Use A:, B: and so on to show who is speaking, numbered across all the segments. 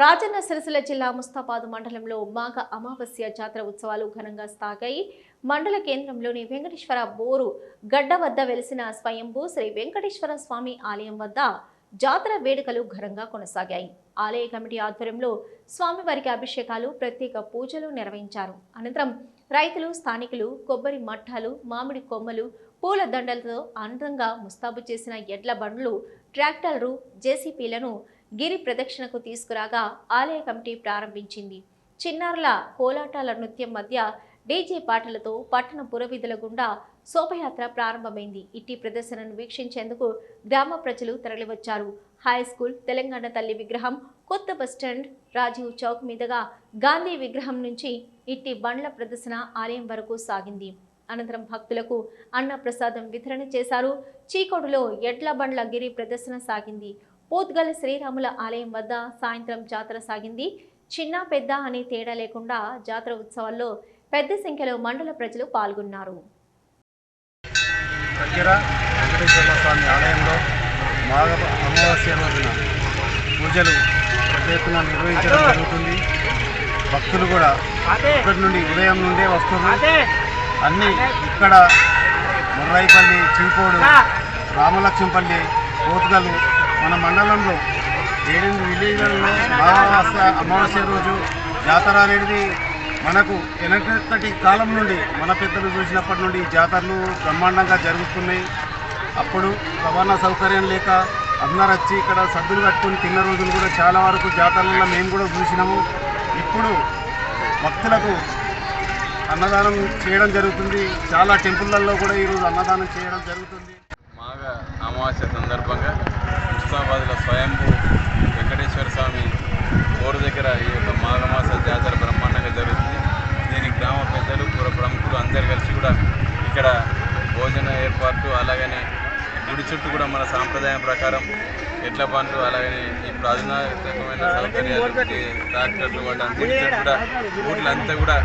A: రాజన్న సిరిసిల్ల జిల్లా ముస్తాబాద్ మండలంలో మాఘ అమావాస్య జాతర ఉత్సవాలు ఘనంగా సాగాయి. మండల కేంద్రంలోని వెంకటేశ్వర బోరు గడ్డ వద్ద వెలిసిన స్వయంభూ శ్రీ వెంకటేశ్వర స్వామి ఆలయం వద్ద జాతర వేడుకలు ఘనంగా కొనసాగాయి. ఆలయ కమిటీ ఆధ్వర్యంలో స్వామివారికి అభిషేకాలు ప్రత్యేక పూజలు నిర్వహించారు. అనంతరం రైతులు స్థానికులు కొబ్బరి మట్టాలు మామిడి కొమ్మలు పూల దండలతో అందంగా ముస్తాబు చేసిన ఎడ్ల బండ్లు ట్రాక్టర్లు జేసీపీలను గిరి ప్రదక్షిణకు తీసుకురాగా ఆలయ కమిటీ ప్రారంభించింది. చిన్నారుల కోలాటాల నృత్యం మధ్య డీజే పాటలతో పట్టణ పురవీధుల గుండా శోభయాత్ర ప్రారంభమైంది. ఇట్టి ప్రదర్శనను వీక్షించేందుకు గ్రామ ప్రజలు తరలివచ్చారు. హై స్కూల్ తెలంగాణ తల్లి విగ్రహం కొత్త బస్టాండ్ రాజీవ్ చౌక్ మీదుగా గాంధీ విగ్రహం నుంచి ఇట్టి బండ్ల ప్రదర్శన ఆలయం వరకు సాగింది. అనంతరం భక్తులకు అన్న ప్రసాదం వితరణ చేశారు. చీకోడులో ఎడ్ల బండ్ల గిరి ప్రదర్శన సాగింది. పోత్గల్ శ్రీరాముల ఆలయం వద్ద సాయంత్రం జాతర సాగింది. చిన్న పెద్ద అనే తేడా లేకుండా జాతర ఉత్సవాల్లో పెద్ద సంఖ్యలో మండల ప్రజలు పాల్గొన్నారు.
B: దగ్గర వెంకటేశ్వర స్వామి ఆలయంలో మాఘ అమావాస్య రోజున పూజలు పెద్ద ఎత్తున నిర్వహించడం జరుగుతుంది. భక్తులు కూడా ఇక్కడి నుండి ఉదయం నుండే వస్తున్నారు. అన్నీ ఇక్కడ ముర్రాయిపల్లి చింకోడు రామలక్ష్మంపల్లి పోతుగలు మన మండలంలో ఏడెనిమిది విలేజ్లలో అమావాస్య అమావాస్య రోజు జాతర అనేది మనకు వెనకటి కాలం నుండి మన పెద్దలు చూసినప్పటి నుండి జాతరలు బ్రహ్మాండంగా జరుగుతున్నాయి. అప్పుడు రవాణా సౌకర్యం లేక అందరు వచ్చి ఇక్కడ సద్దులు కట్టుకొని తిన్న రోజులు కూడా చాలా వరకు జాతరలలో మేము కూడా చూసినాము. ఇప్పుడు భక్తులకు అన్నదానం చేయడం జరుగుతుంది. చాలా టెంపుల్లలో కూడా ఈరోజు అన్నదానం చేయడం జరుగుతుంది.
C: మాగా అమావాస్య సందర్భంగా ముస్తాబాద్లో స్వయంభూ వెంకటేశ్వర స్వామి ఊరు దగ్గర ఈ యొక్క మాఘమాస జాతర బ్రహ్మాండంగా జరుగుతుంది. దీనికి గ్రామ పెద్దలు పుర ప్రముఖులు అందరు కలిసి కూడా ఇక్కడ భోజన ఏర్పాట్లు అలాగనే గుడి చుట్టూ కూడా మన సాంప్రదాయం ప్రకారం ఎడ్ల బండ్లు అలాగనే ఈ అధునాతకమైన సౌకర్యాలు ఈ ట్రాక్టర్లు వాటి కూడా ఊర్లంతా కూడా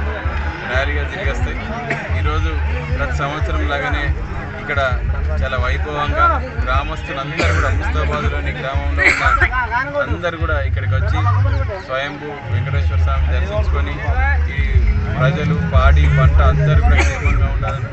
C: ర్యాలీగా తిరిగి వస్తాయి ఈరోజు ప్రతి సంవత్సరం లాగానే ఇక్కడ చాలా వైభవంగా గ్రామస్తులందరూ కూడా ముస్తాబాద్లోని గ్రామంలో ఉన్న అందరూ కూడా ఇక్కడికి వచ్చి స్వయంభూ వెంకటేశ్వర స్వామి దర్శించుకొని ఈ ప్రజలు పాడి పంట అందరూ కూడా ఉండాలని